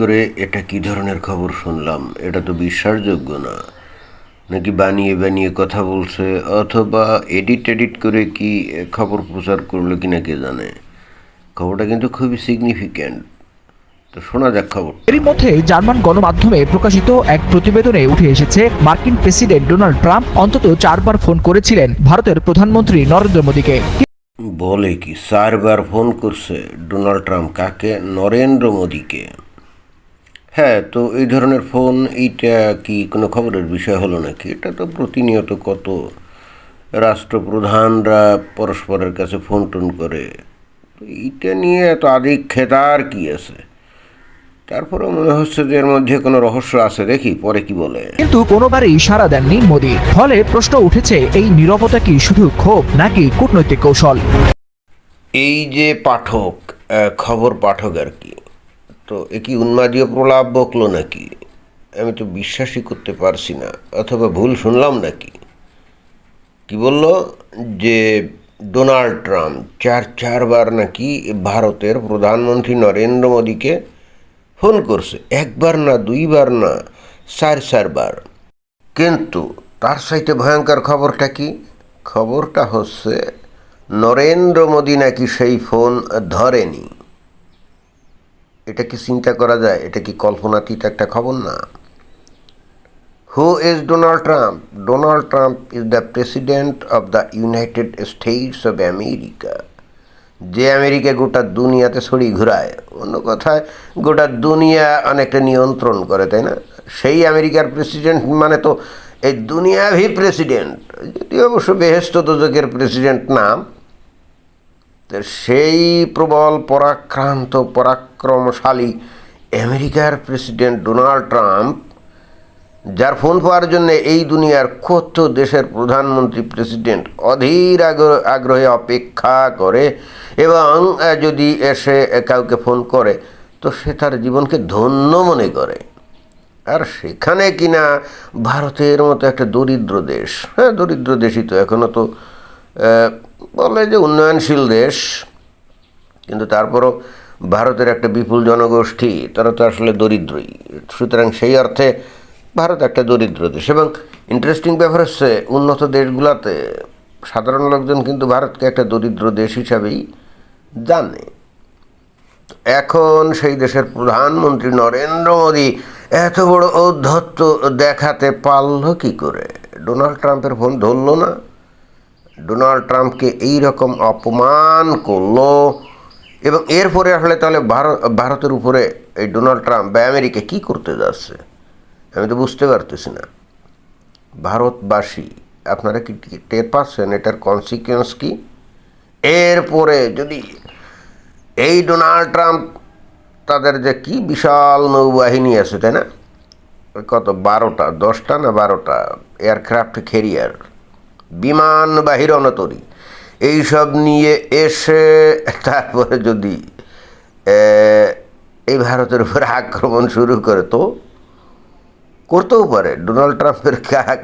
করে এটা কি ধরনের খবর শুনলাম? এটা তো বিশ্বাসযোগ্য না। নাকি বানিয়ে বানিয়ে কথা বলছে অথবা এডিট এডিট করে কি খবর প্রচার করল কি না কে জানে? খবরটা কিন্তু খুবই সিগনিফিক্যান্ট তো শোনা যাক খবর। এরই মধ্যে জার্মান গণমাধ্যমে প্রকাশিত এক প্রতিবেদনে উঠে এসেছে মার্কিন প্রেসিডেন্ট ডোনাল্ড ট্রাম্প অন্তত চারবার ফোন করেছিলেন ভারতের প্রধানমন্ত্রী নরেন্দ্র মোদীকে। বলে কি চারবার ফোন করছে ডোনাল্ড ট্রাম্প কাকে? নরেন্দ্র মোদীকে। হ্যাঁ তো এই ধরনের ফোন এইটা কি কোনো খবরের বিষয় হলো নাকি? এটা তো প্রতিনিয়ত কত রাষ্ট্রপ্রধানরা পরস্পরের কাছে ফোন টোন করে। এইটা নিয়ে এত আদিক খেতার কি আছে? তারপরেও মনে হচ্ছে যে এর মধ্যে কোনো রহস্য আছে দেখি পরে কি বলে। কিন্তু কোনোবারই সাড়া দেননি মোদী। ফলে প্রশ্ন উঠেছে এই নীরবতা কি শুধু ক্ষোভ নাকি কূটনৈতিক কৌশল? এই যে পাঠক খবর পাঠক আর কি তো এ কি উন্মাদীয় প্রলাপ বকলো নাকি? আমি তো বিশ্বাসই করতে পারছি না, অথবা ভুল শুনলাম নাকি? কি বলল? যে ডোনাল্ড ট্রাম্প চার চারবার নাকি ভারতের প্রধানমন্ত্রী নরেন্দ্র মোদীকে ফোন করছে, একবার না দুইবার না চার চারবার। কিন্তু তার সাইতে ভয়ঙ্কর খবরটা কি? খবরটা হচ্ছে, নরেন্দ্র মোদী নাকি সেই ফোন ধরেনি। এটা কি চিন্তা করা যায়? এটা কি কল্পনাতীত একটা খবর না? Who is Donald Trump Donald Trump is the president of the United States of America যে আমেরিকা গোটা দুনিয়াতে ছড়ি ঘুরায়, অন্য কথায় গোটা দুনিয়া অনেকটা নিয়ন্ত্রণ করে, তাই না? সেই আমেরিকার প্রেসিডেন্ট মানে তো এই দুনিয়াভি প্রেসিডেন্ট যদি অবশ্য বেহেস্ত দোজকের প্রেসিডেন্ট নাম সেই প্রবল, পরাক্রান্ত, পরাক্রমশালী আমেরিকার প্রেসিডেন্ট ডোনাল্ড ট্রাম্প, যার ফোন পাওয়ার জন্য এই দুনিয়ার কত দেশের প্রধানমন্ত্রী প্রেসিডেন্ট অধীর আগ্র- আগ্রহে অপেক্ষা করে এবং যদি এসে কাউকে ফোন করে, তো সে তার জীবনকে ধন্য মনে করে। আর সেখানে কিনা ভারতের মতো একটা দরিদ্র দেশ হ্যাঁ দরিদ্র দেশই তো এখনও তো বলে যে উন্নয়নশীল দেশ, কিন্তু তারপরও ভারতের একটা বিপুল জনগোষ্ঠী, তারা তো আসলে দরিদ্রই। সুতরাং সেই অর্থে ভারত একটা দরিদ্র দেশ। এবং ইন্টারেস্টিং ব্যাপার হচ্ছে, উন্নত দেশগুলোতে সাধারণ লোকজন কিন্তু ভারতকে একটা দরিদ্র দেশ হিসাবেই জানে। এখন সেই দেশের প্রধানমন্ত্রী নরেন্দ্র মোদী এত বড় ঔদ্ধত্য দেখাতে পারল কি করে? ডোনাল্ড ট্রাম্পের ফোন ধরল না? ডোনাল্ড ট্রাম্পকে এই রকম অপমান করল। এবং এরপরে আসলে তাহলে ভারত, ভারতের উপরে এই ডোনাল্ড ট্রাম্প বা আমেরিকা কী করতে যাচ্ছে? আমি তো বুঝতে পারতেছি না। ভারতবাসী, আপনারা কি টের পাচ্ছেন এটার কনসিকুয়েন্স কী? এরপরে যদি এই ডোনাল্ড ট্রাম্প তাদের যে কি বিশাল নৌবাহিনী আছে, তাই না? কত, বারোটা, দশটা না বারোটা এয়ারক্রাফট ক্যারিয়ার বিমান বাহির অনতরী। এইসব নিয়ে এসে তারপরে যদি এই ভারতের উপরে আক্রমণ শুরু করে তো করতেও পারে। ডোনাল্ড ট্রাম্পের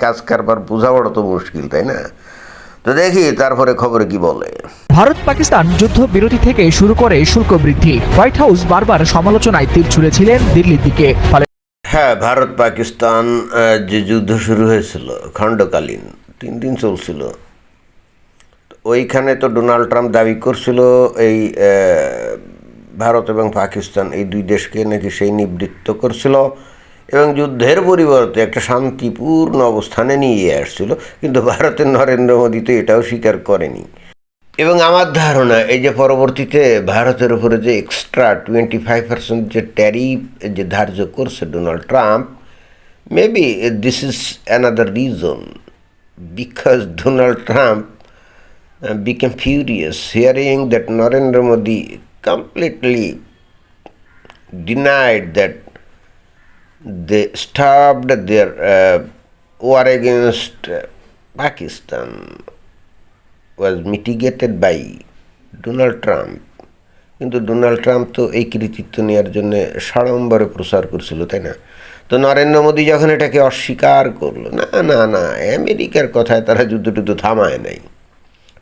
কাজ কারবার বোঝা বড় তো মুশকিল তাই না? তো দেখি তারপরে খবরে কি বলে। ভারত পাকিস্তান যুদ্ধ বিরতি থেকে শুরু করে শুল্ক বৃদ্ধি। হোয়াইট হাউস বারবার সমালোচনায় তীর ছুড়েছিলেন দিল্লির দিকে। ফলে হ্যাঁ ভারত পাকিস্তান যে যুদ্ধ শুরু হয়েছিল খণ্ডকালীন তিন দিন চলছিল। ওইখানে তো ডোনাল্ড ট্রাম্প দাবি করছিল, এই ভারত এবং পাকিস্তান এই দুই দেশকে নাকি সেই নিবৃত্ত করছিল এবং যুদ্ধের পরিবর্তে একটা শান্তিপূর্ণ অবস্থানে নিয়ে আসছিল, কিন্তু ভারতের নরেন্দ্র মোদী তো এটাও স্বীকার করেনি। এবং আমার ধারণা, এই যে পরবর্তীতে ভারতের উপরে যে এক্সট্রা টোয়েন্টি ফাইভ পার্সেন্ট যে ট্যারিফ যে ধার্য করছে Donald Trump maybe this is another reason because Donald Trump became furious hearing that Narendra Modi completely denied that they stopped their uh, war against uh, Pakistan was mitigated by Donald Trump কিন্তু Donald Trump তো এই কৃতিত্ব নেওয়ার জন্য সাড়ম্বরে প্রচার করছিল তাই না? তো নরেন্দ্র মোদী যখন এটাকে অস্বীকার করল, না না না, আমেরিকার কথায় তারা যুদ্ধ টুদ্ধ থামায় নাই।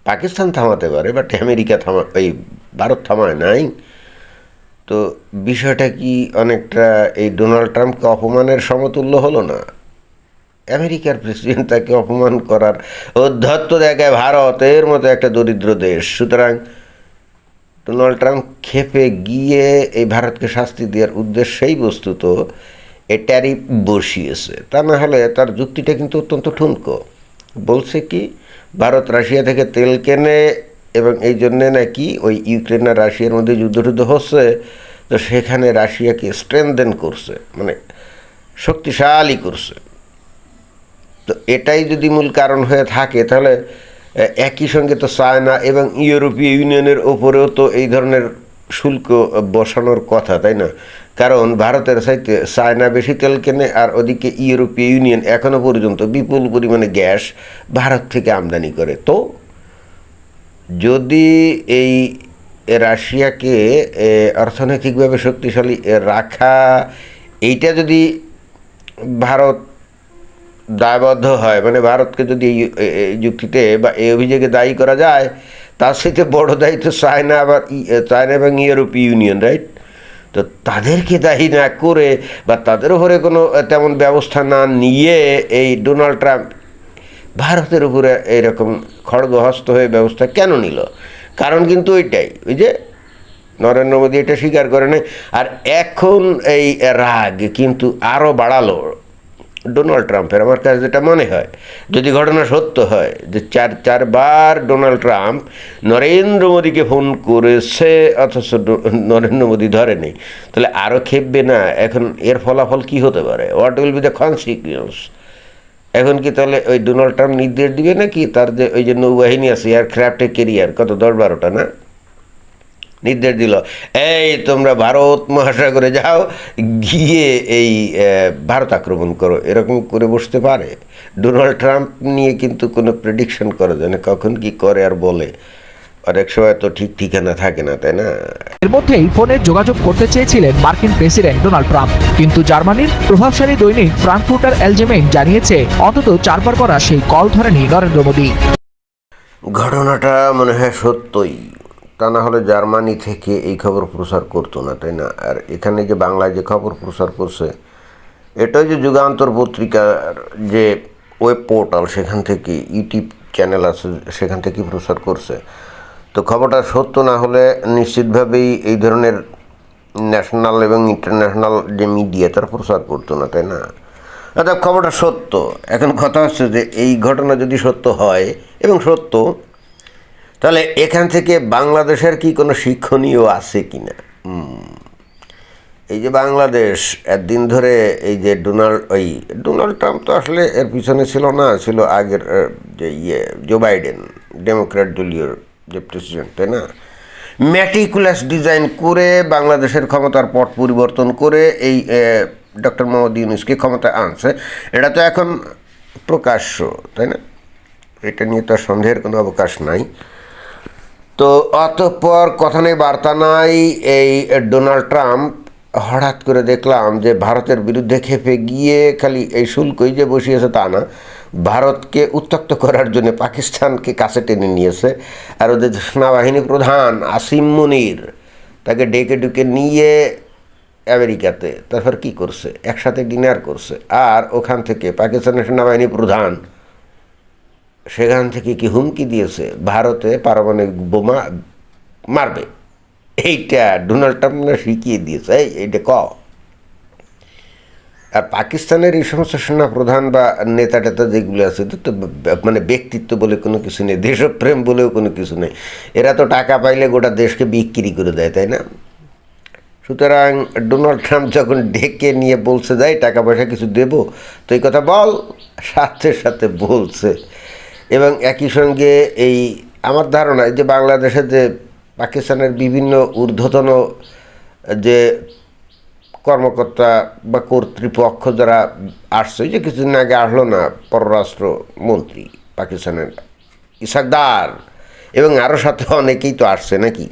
পাকিস্তান থামাতে পারে বাট আমেরিকা থামা, এই ভারত থামায় নাই। তো বিষয়টা কি অনেকটা এই ডোনাল্ড ট্রাম্পকে অপমানের সমতুল্য হলো না? আমেরিকার প্রেসিডেন্ট তাকে অপমান করার অধ্যত্ত দেখায় ভারতের মতো একটা দরিদ্র দেশ। সুতরাং ডোনাল্ড ট্রাম্প খেপে গিয়ে এই ভারতকে শাস্তি দেওয়ার উদ্দেশ্যেই বস্তুত এ ট্যারিফ বসিয়েছে তা না হলে তার যুক্তিটা কিন্তু অত্যন্ত ঠুনকো। বলছে কি, ভারত রাশিয়া থেকে তেল কেনে এবং এই জন্যে নাকি ওই ইউক্রেন আর রাশিয়ার মধ্যে যুদ্ধ টুদ্ধ হচ্ছে, তো সেখানে রাশিয়াকে স্ট্রেনদেন করছে মানে শক্তিশালী করছে। তো এটাই যদি মূল কারণ হয়ে থাকে, তাহলে একই সঙ্গে তো চায়না এবং ইউরোপীয় ইউনিয়নের ওপরেও তো এই ধরনের শুল্ক বসানোর কথা, তাই না? কারণ ভারতের সাইতে চায়না বেশি তেল কেনে আর ওদিকে ইউরোপীয় ইউনিয়ন এখনও পর্যন্ত বিপুল পরিমাণে গ্যাস ভারত থেকে আমদানি করে। তো যদি এই রাশিয়াকে অর্থনৈতিকভাবে শক্তিশালী রাখা, এইটা যদি ভারত দায়বদ্ধ হয় মানে ভারতকে যদি এই যুক্তিতে বা এই অভিযোগে দায়ী করা যায়, তার সাথে বড় দায়িত্ব চায়না আবার চায়না এবং ইউরোপীয় ইউনিয়ন, রাইট? তো তাদেরকে দায়ী না করে বা তাদের উপরে কোনো তেমন ব্যবস্থা না নিয়ে এই ডোনাল্ড ট্রাম্প ভারতের উপরে এইরকম খড়গহস্ত হয়ে ব্যবস্থা কেন নিল? কারণ কিন্তু ওইটাই, ওই যে নরেন্দ্র মোদী এটা স্বীকার করে নাই আর এখন এই রাগ কিন্তু আরও বাড়ালো। ডোনাল্ড ট্রাম্পের। আমার কাছে যেটা মনে হয়, যদি ঘটনা সত্য হয় যে চার, চারবার ডোনাল্ড ট্রাম্প নরেন্দ্র মোদীকে ফোন করেছে, অথচ নরেন্দ্র মোদী ধরেনি, তাহলে আরও খেপবে না? এখন এর ফলাফল কি হতে পারে? What will be the consequence এখন কি তাহলে ওই ডোনাল্ড ট্রাম্প নির্দেশ দিবে নাকি? তার যে ওই যে নৌবাহিনী আছে এয়ারক্রাফ্টের কেরিয়ার কত? দশ বারোটা, না? নির্দেশ দিল। এই তোমরা ভারত মহাসাগরে যাও গিয়ে এই ভারত আক্রমণ করো। এরকম করে বসতে পারে। ডোনাল্ড ট্রাম্প নিয়ে কিন্তু কোনো প্রেডিকশন করা যায় না। কখন কি করে আর বলে। অনেক সময় তো ঠিক ঠিকানা থাকে না তাই না? এর মধ্যেই ফোনে যোগাযোগ করতে চেয়েছিলেন মার্কিন প্রেসিডেন্ট ডোনাল্ড ট্রাম্প। কিন্তু জার্মানির প্রভাবশালী দৈনিক ফ্রাঙ্কফুর্টার অ্যালজেমেইন জানিয়েছে অন্তত চারবার করা সেই কল ধরেনি নরেন্দ্র মোদী। ঘটনাটা মনে হয় সত্যই। তা না হলে জার্মানি থেকে এই খবর প্রচার করতো না, তাই না? আর এখানে যে বাংলায় যে খবর প্রচার করছে এটাই যে যুগান্তর পত্রিকার যে ওয়েব পোর্টাল, সেখান থেকে ইউটিউব চ্যানেল আছে, সেখান থেকে প্রচার করছে। তো খবরটা সত্য না হলে নিশ্চিতভাবেই এই ধরনের ন্যাশনাল এবং ইন্টারন্যাশনাল যে মিডিয়া, তার প্রচার করতো না, তাই না? অর্থাৎ খবরটা সত্য। এখন কথা হচ্ছে যে এই ঘটনা যদি সত্য হয়, এবং সত্য তাহলে এখান থেকে বাংলাদেশের কি কোনো শিক্ষণীয় আছে কি না এই যে বাংলাদেশ, একদিন ধরে এই যে ডোনাল্ড, ওই ডোনাল্ড ট্রাম্প তো আসলে এর পিছনে ছিল না, ছিল আগের যে ইয়ে জো বাইডেন, ডেমোক্র্যাট দলীয় যে প্রেসিডেন্ট, তাই না? ম্যাটিকুলাস ডিজাইন করে বাংলাদেশের ক্ষমতার পট পরিবর্তন করে এই ডক্টর মোহাম্মদ ইউনুসকে ক্ষমতায় আনছে। এটা তো এখন প্রকাশ্য, তাই না? এটা নিয়ে তো সন্দেহের কোনো অবকাশ নাই। তো অতঃপর কথা নেই, বার্তা নাই, এই ডোনাল্ড ট্রাম্প হঠাৎ করে দেখলাম যে ভারতের বিরুদ্ধে খেপে গিয়ে খালি এই শুল্কই যে বসিয়েছে তা না, ভারতকে উত্তক্ত করার জন্য পাকিস্তানকে কাছে টেনে নিয়েছে আর ওদের সেনাবাহিনী প্রধান আসিম মুনির তাকে ডেকে ডুকে নিয়ে আমেরিকাতে, তারপর কি করছে? একসাথে ডিনার করছে। আর ওখান থেকে পাকিস্তানের সেনাবাহিনী প্রধান সেখান থেকে কি হুমকি দিয়েছে? ভারতে পারমাণবিক বোমা মারবে। এইটা ডোনাল্ড ট্রাম্প না শিখিয়ে দিয়েছে? এই, এইটা ক? আর পাকিস্তানের এই সমস্ত সেনা প্রধান বা নেতা টেতা যেগুলো আছে তো মানে ব্যক্তিত্ব বলে কোনো কিছু নেই, দেশপ্রেম বলেও কোনো কিছু নেই। এরা তো টাকা পাইলে গোটা দেশকে বিক্রি করে দেয়, তাই না? সুতরাং ডোনাল্ড ট্রাম্প যখন ডেকে নিয়ে বলছে, যাই, টাকা পয়সা কিছু দেবো। তো এই কথা বল, সাথে সাথে বলছে। এবং একই সঙ্গে এই আমার ধারণা যে বাংলাদেশে যে পাকিস্তানের বিভিন্ন ঊর্ধ্বতন যে কর্মকর্তা বা কর্তৃপক্ষ যারা আসছে যে কিছুদিন আগে আসলো না পররাষ্ট্র মন্ত্রী পাকিস্তানের ইসাকদার, এবং আরও সাথে অনেকেই তো আসছে নাকি?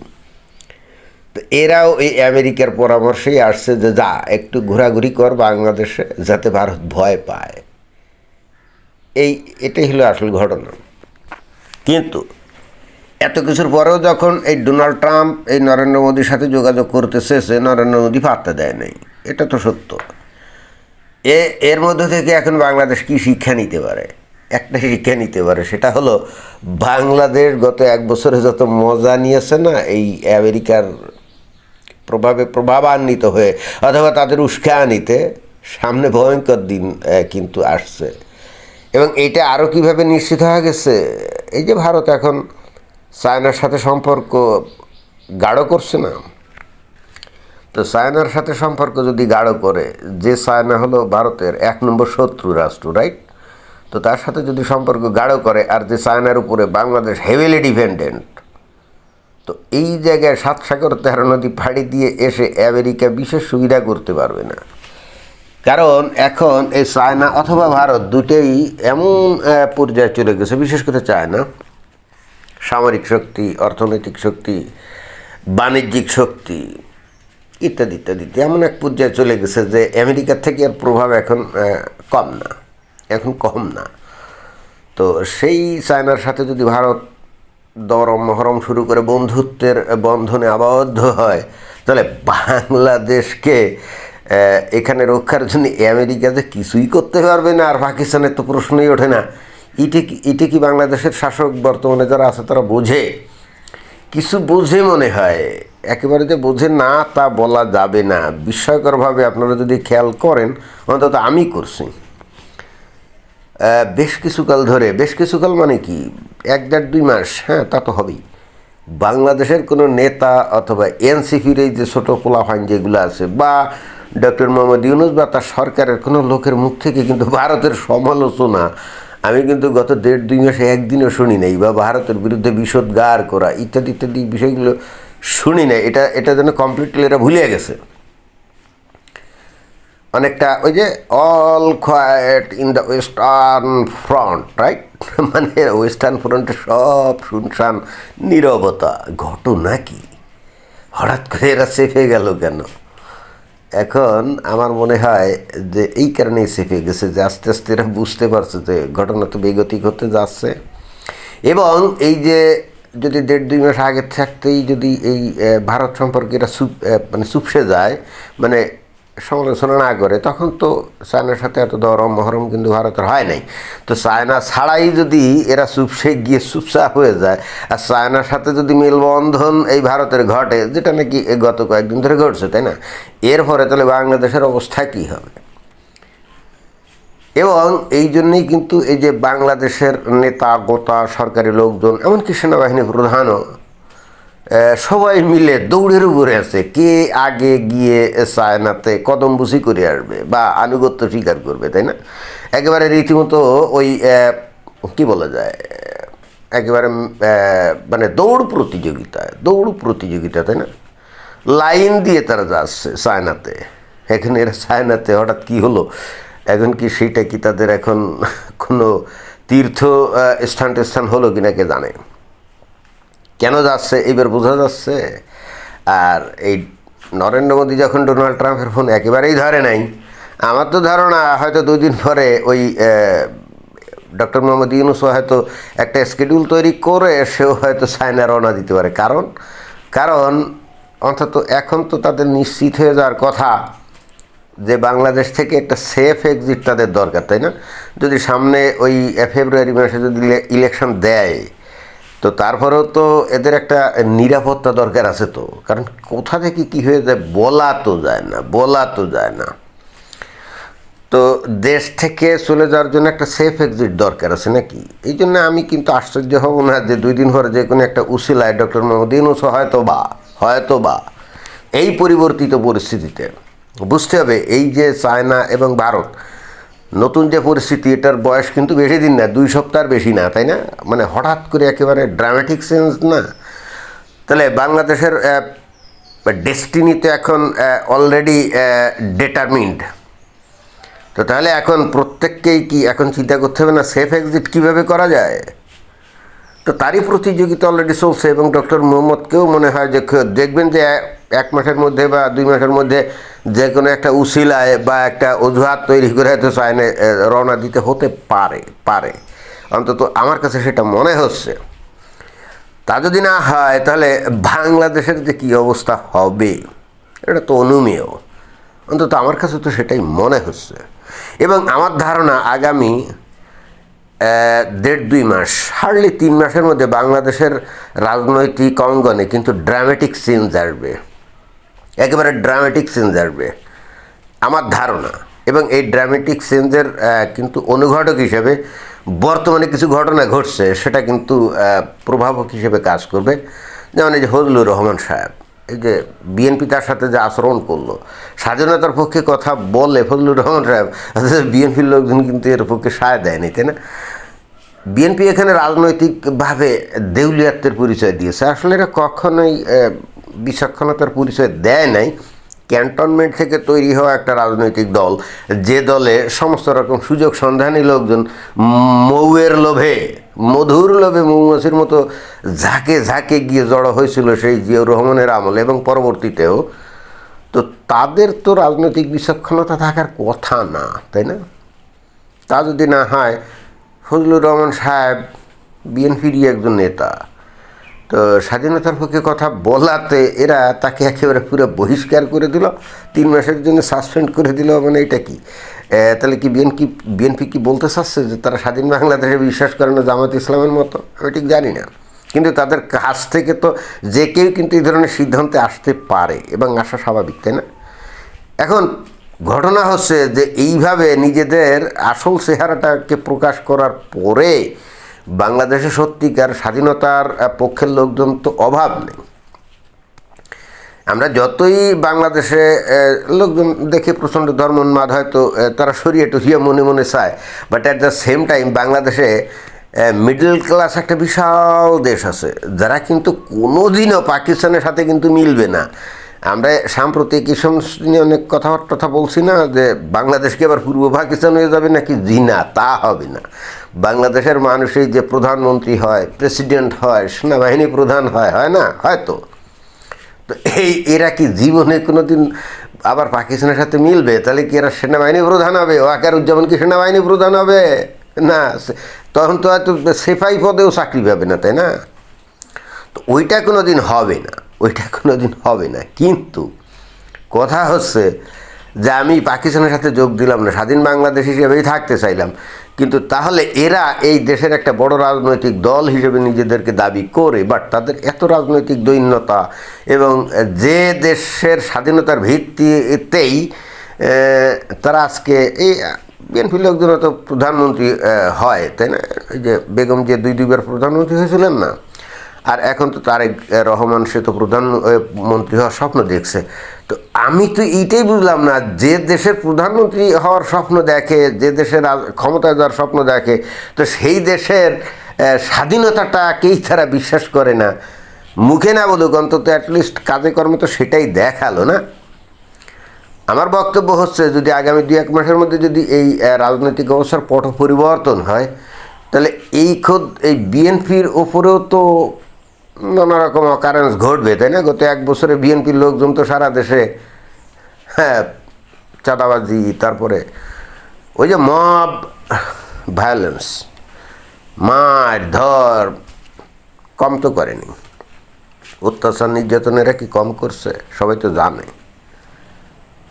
তো এরাও এই আমেরিকার পরামর্শেই আসছে যে, যা, একটু ঘোরাঘুরি কর বাংলাদেশে, যাতে ভারত ভয় পায়। এই, এটাই হলো আসল ঘটনা। কিন্তু এত কিছুর পরেও যখন এই ডোনাল্ড ট্রাম্প, এই নরেন্দ্র মোদীর সাথে যোগাযোগ করতে চেয়েছে নরেন্দ্র মোদী পাত্তা দেয় নাই। এটা তো সত্য। এ, এর মধ্যে থেকে এখন বাংলাদেশ কি শিক্ষা নিতে পারে? একটা শিক্ষা নিতে পারে, সেটা হলো বাংলাদেশ গত এক বছরে যত মজা নিয়েছে না, এই আমেরিকার প্রভাবে প্রভাবান্বিত হয়ে, অথবা তাদের উস্কানিতে, সামনে ভয়ঙ্কর দিন কিন্তু আসছে। এবং এটা আরও কীভাবে নিশ্চিত হয়ে গেছে? এই যে ভারত এখন চায়নার সাথে সম্পর্ক গাঢ় করছে না। তো চায়নার সাথে সম্পর্ক যদি গাঢ় করে, যে চায়না হলো ভারতের এক নম্বর শত্রু রাষ্ট্র রাইট তো তার সাথে যদি সম্পর্ক গাঢ় করে আর যে চায়নার উপরে বাংলাদেশ হেভিলি ডিপেন্ডেন্ট তো এই জায়গায় সাত সাগর, তেরো নদী, ফাড়ি দিয়ে এসে আমেরিকা বিশেষ সুবিধা করতে পারবে না। কারণ এখন এই চায়না অথবা ভারত দুটোই এমন পর্যায়ে চলে গেছে, বিশেষ করে চায়না। সামরিক শক্তি, অর্থনৈতিক শক্তি, বাণিজ্যিক শক্তি, ইত্যাদি ইত্যাদিতে এমন এক পর্যায়ে চলে গেছে যে আমেরিকার থেকে এর প্রভাব এখন কম না। এখন কম না। তো সেই চায়নার সাথে যদি ভারত দরম মহরম শুরু করে বন্ধুত্বের বন্ধনে আবদ্ধ হয়, তাহলে বাংলাদেশকে এখানে রক্ষার জন্য আমেরিকা যে কিছুই করতে পারবে না, আর পাকিস্তানের তো প্রশ্নই ওঠে না। এটা কি এটা কি বাংলাদেশের শাসক বর্তমানে যারা আছে তারা বোঝে? কিছু বোঝে মনে হয়। একেবারে যে বোঝে না তা বলা যাবে না। বিস্ময়করভাবে আপনারা যদি খেয়াল করেন, অন্তত আমি করছি। বেশ কিছুকাল ধরে, বেশ কিছুকাল মানে কি? এক দেড় দুই মাস হ্যাঁ তা তো হবেই। বাংলাদেশের কোনো নেতা অথবা এনসিপির এই যে ছোটো পোলাফাইন যেগুলো আছে, বা ডক্টর মোহাম্মদ ইউনুস বা তার সরকারের কোনো লোকের মুখ থেকে কিন্তু ভারতের সমালোচনা। আমি কিন্তু গত দেড় দুই মাসে একদিনও শুনি নাই বা ভারতের বিরুদ্ধে বিষোদ্গার করা, ইত্যাদি ইত্যাদি বিষয়গুলো শুনি নাই। এটা এটা যেন কমপ্লিটলি এরা ভুলে গেছে। অনেকটা ওই যে all quiet in the western front right মানে ওয়েস্টার্ন ফ্রন্টে সব শুনশান, নীরবতা, ঘটনা কি? হঠাৎ করে এরা চেপে গেল কেন? এখন আমার মনে হয় যে এই কারণেই চেপে গেছে, যে আস্তে আস্তে এরা বুঝতে পারছে যে ঘটনা তো বেগতি হতে যাচ্ছে। এবং এই যে যদি দেড় দুই মাস আগে থাকতেই যদি এই ভারত সম্পর্কে এরা মানে চুপসে যায় মানে সমালোচনা না করে, তখন তো চায়নার সাথে এত দরম মহরম কিন্তু ভারতের হয় নাই। তো চায়না ছাড়াই যদি এরা চুপসে গিয়ে চুপচাপ হয়ে যায়, আর চায়নার সাথে যদি মেলবন্ধন এই ভারতের ঘটে, যেটা নাকি গত কয়েকদিন ধরে ঘটছে, তাই না? এর পরে তাহলে বাংলাদেশের অবস্থা কী হবে? এবং এই জন্যেই কিন্তু এই যে বাংলাদেশের নেতা, গোতা, সরকারি লোকজন, এমনকি সেনাবাহিনী প্রধানও সবাই মিলে দৌড়ের উপরে আছে। কে আগে গিয়ে চায়নাতে কদম বুঝি করে আসবে বা আনুগত্য স্বীকার করবে, তাই না? একেবারে রীতিমতো ওই কি বলা যায় একেবারে মানে দৌড় প্রতিযোগিতা দৌড় প্রতিযোগিতা, তাই না? লাইন দিয়ে তারা যাচ্ছে চায়নাতে এখানে এরা চায়নাতে হঠাৎ কি হলো? এখন কি সেটা কি তাদের এখন কোনো তীর্থ স্থান স্থান হলো কিনা কে জানে? কেন যাচ্ছে? এবার বোঝা যাচ্ছে। আর এই নরেন্দ্র মোদী যখন ডোনাল্ড ট্রাম্পের ফোন একেবারেই ধরে নাই, আমার তো ধারণা হয়তো দুই দিন পরে ওই ডক্টর মোহাম্মদ ইউনুসও হয়তো একটা স্কেডিউল তৈরি করে, সেও হয়তো চায়না রওনা দিতে পারে। কারণ কারণ অন্তত এখন তো তাদের নিশ্চিত হয়ে যাওয়ার কথা যে বাংলাদেশ থেকে একটা সেফ এক্সিট তাদের দরকার, তাই না? যদি সামনে ওই ফেব্রুয়ারি মাসে যদি ইলেকশন দেয় তো তারপরেও তো এদের একটা নিরাপত্তা দরকার আছে তো। কারণ কোথা থেকে কি হয়ে যায় বলা তো যায় না, বলা তো যায় না। তো দেশ থেকে চলে যাওয়ার জন্য একটা সেফ এক্সিট দরকার আছে নাকি? এই জন্য আমি কিন্তু আশ্চর্য হব না যে দুই দিন পরে যে কোনো একটা উসিলায় ডক্টর মোহাম্মদ ইউনুস হয়তো বা হয়তো বা এই পরিবর্তিত পরিস্থিতিতে বুঝতে হবে এই যে চায়না এবং ভারত নতুন যে পরিস্থিতি, এটার বয়স কিন্তু বেশি দিন না, দুই সপ্তাহ বেশি না, তাই না? মানে হঠাৎ করে একেবারে ড্রামাটিক চেঞ্জ না? তাহলে বাংলাদেশের ডেস্টিনি তো এখন অলরেডি ডিটারমিন্ড তো তাহলে এখন প্রত্যেককেই কি এখন চিন্তা করতে হবে না সেফ এক্সিট কীভাবে করা যায়? তো তারই প্রতিযোগিতা অলরেডি চলছে এবং ডক্টর মোহাম্মদকেও মনে হয় যে, দেখবেন যে এক মাসের মধ্যে বা দুই মাসের মধ্যে যে কোনো একটা উসিলায় বা একটা অজুহাত তৈরি করে হয়তো চায়নে রওনা দিতে হতে পারে পারে। অন্তত আমার কাছে সেটা মনে হচ্ছে। তা যদি না হয়, তাহলে বাংলাদেশের যে কী অবস্থা হবে, এটা তো অনুমেয়। অন্তত আমার কাছে তো সেটাই মনে হচ্ছে। এবং আমার ধারণা আগামী দেড় দুই মাস, হার্ডলি তিন মাসের মধ্যে বাংলাদেশের রাজনৈতিক অঙ্গনে কিন্তু ড্রামেটিক চেঞ্জ আসবে। একেবারে ড্রামেটিক চেঞ্জ আসবে। আমার ধারণা, এবং এই ড্রামেটিক চেঞ্জের কিন্তু অনুঘটক হিসেবে বর্তমানে কিছু ঘটনা ঘটছে, সেটা কিন্তু প্রভাবক হিসেবে কাজ করবে। যেমন এই যে হজলুর রহমান সাহেব, এই যে বিএনপি তার সাথে যে আচরণ করল, স্বাধীনতার পক্ষে কথা বলে ফজলুর রহমান সাহেব বিএনপির লোকজন কিন্তু এর পক্ষে সায় দেয়নি, তাই না? বিএনপি এখানে রাজনৈতিকভাবে দেউলিয়াত্বের পরিচয় দিয়েছে। আসলে এটা কখনোই বিচক্ষণতার পরিচয় দেয় নাই। ক্যান্টনমেন্ট থেকে তৈরি হওয়া একটা রাজনৈতিক দল, যে দলে সমস্ত রকম সুযোগ সন্ধানী লোকজন মৌয়ের লোভে, মধুর লোভে মৌমাছির মতো ঝাঁকে ঝাঁকে গিয়ে জড়ো হয়েছিল সেই জিয়াউর রহমানের আমলে এবং পরবর্তীতেও। তো তাদের তো রাজনৈতিক বিচক্ষণতা থাকার কথা না, তাই না? তা যদি না হয়, ফজলুর রহমান সাহেব, বিএনপিরই একজন নেতা তো স্বাধীনতার পক্ষে কথা বলাতে এরা তাকে একেবারে পুরো বহিষ্কার করে দিল। তিন মাসের জন্য সাসপেন্ড করে দিল মানে এটা কি? তাহলে কি বিএনপি বিএনপি কি বলতে চাচ্ছে যে তারা স্বাধীন বাংলাদেশে বিশ্বাস করে না জামাত ইসলামের মতো? আমি ঠিক জানি না। কিন্তু তাদের কাছ থেকে তো যে কেউ কিন্তু এই ধরনের সিদ্ধান্তে আসতে পারে এবং আসা স্বাভাবিক, তাই না? এখন ঘটনা হচ্ছে যে এইভাবে নিজেদের আসল চেহারাটাকে প্রকাশ করার পরে বাংলাদেশে সত্যিকার স্বাধীনতার পক্ষের লোকজন তো অভাব নেই। আমরা যতই বাংলাদেশে লোকজন দেখে প্রচণ্ড ধর্মোন্মাদ হয়তো তারা সরিয়ে টুরিয়ে মনে মনে চায়। But at the same time বাংলাদেশে মিডল ক্লাস একটা বিশাল দেশ আছে, যারা কিন্তু কোনোদিনও পাকিস্তানের সাথে কিন্তু মিলবে না। আমরা সাম্প্রতিক এই সমস্ত নিয়ে অনেক কথাবার্তা বলছি না যে বাংলাদেশকে আবার পূর্ব পাকিস্তান হয়ে যাবে নাকি? জি না, তা হবে না। বাংলাদেশের মানুষই যে প্রধানমন্ত্রী হয় প্রেসিডেন্ট হয়, সেনাবাহিনী প্রধান হয় হয় না? হয়তো তো। এই, এরা কি জীবনে কোনো দিন আবার পাকিস্তানের সাথে মিলবে? তাহলে কি এরা সেনাবাহিনী প্রধান হবে? ওয়াকার উজ্জামান কি সেনাবাহিনী প্রধান হবে? না তখন তো হয়তো সেফাই পদেও চাকরি পাবে না, তাই না? তো ওইটা কোনো দিন হবে না, ওইটা কোনো দিন হবে না। কিন্তু কথা হচ্ছে যে আমি পাকিস্তানের সাথে যোগ দিলাম না, স্বাধীন বাংলাদেশ হিসেবেই থাকতে চাইলাম। কিন্তু তাহলে এরা এই দেশের একটা বড় রাজনৈতিক দল হিসেবে নিজেদেরকে দাবি করে বাট তাদের এত রাজনৈতিক দৈন্যতা এবং যে দেশের স্বাধীনতার ভিত্তিতেই তারা আজকে এই বিএনপি লোকজন তো প্রধানমন্ত্রী হয়, তাই না? যে বেগম যে দুই দুইবার প্রধানমন্ত্রী হয়েছিলেন না? আর এখন তো তারেক রহমান, সে তো প্রধানমন্ত্রী হওয়ার স্বপ্ন দেখছে। তো আমি তো এইটাই বুঝলাম না, যে দেশের প্রধানমন্ত্রী হওয়ার স্বপ্ন দেখে, যে দেশের ক্ষমতায় যাওয়ার স্বপ্ন দেখে, তো সেই দেশের স্বাধীনতাটাকেই তারা বিশ্বাস করে না? মুখে না বলুক, অন্তত অ্যাটলিস্ট কাজে কর্মে তো সেটাই দেখাল না। আমার বক্তব্য হচ্ছে, যদি আগামী দু এক মাসের মধ্যে যদি এই রাজনৈতিক অবস্থার পট পরিবর্তন হয়, তাহলে এই খোদ, এই বিএনপির ওপরেও তো নানা রকম অকারেন্স ঘটবে, তাই না? গত এক বছরে বিএনপির লোকজন তো সারা দেশে হ্যাঁ চাঁদাবাজি, তারপরে ওই যে মব ভায়োলেন্স মার, ধর, কম তো করেনি। অত্যাচার নির্যাতনেরা কি কম করছে? সবাই তো জানে।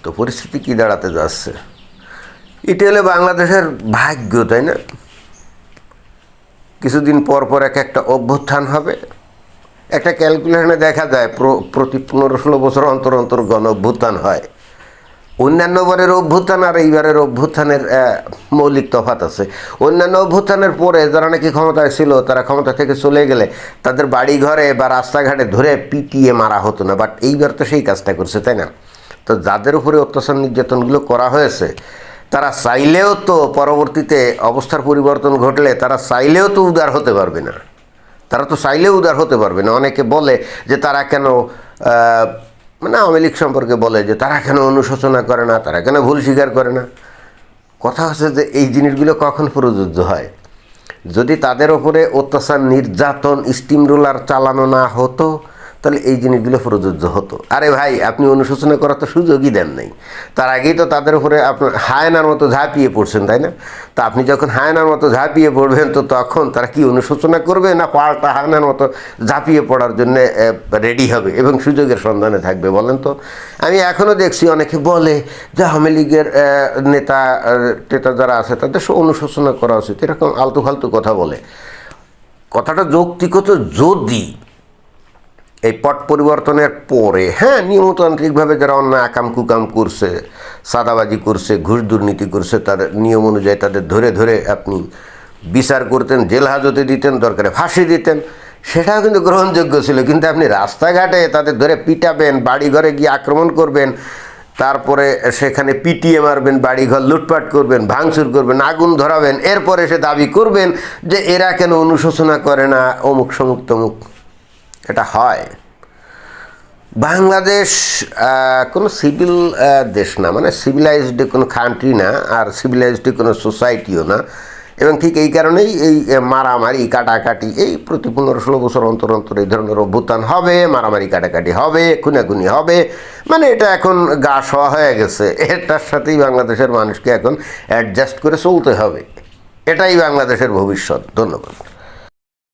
তো পরিস্থিতি কি দাঁড়াতে যাচ্ছে? এটা হলে বাংলাদেশের ভাগ্য, তাই না? কিছুদিন পর পর এক একটা অভ্যুত্থান হবে। একটা ক্যালকুলেশনে দেখা যায় প্র- প্রতি পনেরো ষোলো বছর অন্তর অন্তর গণ অভ্যুত্থান হয়। অন্যান্য বারের অভ্যুত্থান আর এইবারের অভ্যুত্থানের মৌলিক তফাত আছে। অন্যান্য অভ্যুত্থানের পরে যারা নাকি ক্ষমতায় ছিল, তারা ক্ষমতা থেকে চলে গেলে তাদের বাড়ি ঘরে বা রাস্তাঘাটে ধরে পিটিয়ে মারা হতো না। বাট এইবার তো সেই কাজটা করছে, তাই না? তো যাদের উপরে অত্যাচার নির্যাতনগুলো করা হয়েছে, তারা চাইলেও তো পরবর্তীতে অবস্থার পরিবর্তন ঘটলে তারা চাইলেও তো উদার হতে পারবে না। তারা তো চাইলেও উদার হতে পারবে না। অনেকে বলে যে তারা কেন মানে আওয়ামী লীগ সম্পর্কে বলে যে তারা কেন অনুশোচনা করে না, তারা কেন ভুল স্বীকার করে না। কথা হচ্ছে যে এই জিনিসগুলো কখন প্রযোজ্য হয়? যদি তাদের ওপরে অত্যাচার, নির্যাতন স্টিম রোলার চালানো না হতো তাহলে এই জিনিসগুলো প্রযোজ্য হতো। আরে ভাই, আপনি অনুশোচনা করার তো সুযোগই দেন নাই। তার আগেই তো তাদের উপরে আপনার হায়নার মতো ঝাঁপিয়ে পড়ছেন, তাই না? তা আপনি যখন হায়নার মতো ঝাঁপিয়ে পড়বেন, তো তখন তারা কি অনুশোচনা করবে না পাল্টা হায়নার মতো ঝাঁপিয়ে পড়ার জন্য রেডি হবে? এবং সুযোগের সন্ধানে থাকবে, বলেন তো? আমি এখনও দেখছি অনেকে বলে যে আওয়ামী লীগের নেতা টেতা যারা আছে, তাদের অনুশোচনা করা উচিত। এরকম আলতু ফালতু কথা বলে। কথাটা যৌক্তিকত যদি এই পট পরিবর্তনের পরে হ্যাঁ নিয়মতান্ত্রিকভাবে যারা অন্য আকাম কুকাম করছে, সাদাবাজি করছে, ঘুষ দুর্নীতি করছে তাদের নিয়ম অনুযায়ী তাদের ধরে ধরে আপনি বিচার করতেন, জেল হাজতে দিতেন, দরকারে ফাঁসি দিতেন, সেটাও কিন্তু গ্রহণযোগ্য ছিল। কিন্তু আপনি রাস্তাঘাটে তাদের ধরে পিটাবেন বাড়ি ঘরে গিয়ে আক্রমণ করবেন, তারপরে সেখানে পিটিয়ে মারবেন, বাড়িঘর লুটপাট করবেন, ভাঙচুর করবেন, আগুন ধরাবেন, এরপরে সে দাবি করবেন যে এরা কেন অনুশোচনা করে না, অমুক সমুক তমুক এটা হয়। বাংলাদেশ কোনো সিভিল দেশ না মানে সিভিলাইজড কোনো কান্ট্রি না, আর সিভিলাইজড কোনো সোসাইটিও না। এবং ঠিক এই কারণেই এই মারামারি, কাটাকাটি, এই প্রতি পনেরো ষোলো বছর অন্তর অন্তর এই ধরনের অভ্যুত্থান হবে, মারামারি, কাটাকাটি হবে, খুনাখুনি হবে। মানে এটা এখন গা শোয়া হয়ে গেছে। এটার সাথেই বাংলাদেশের মানুষকে এখন অ্যাডজাস্ট করে চলতে হবে। এটাই বাংলাদেশের ভবিষ্যৎ। ধন্যবাদ।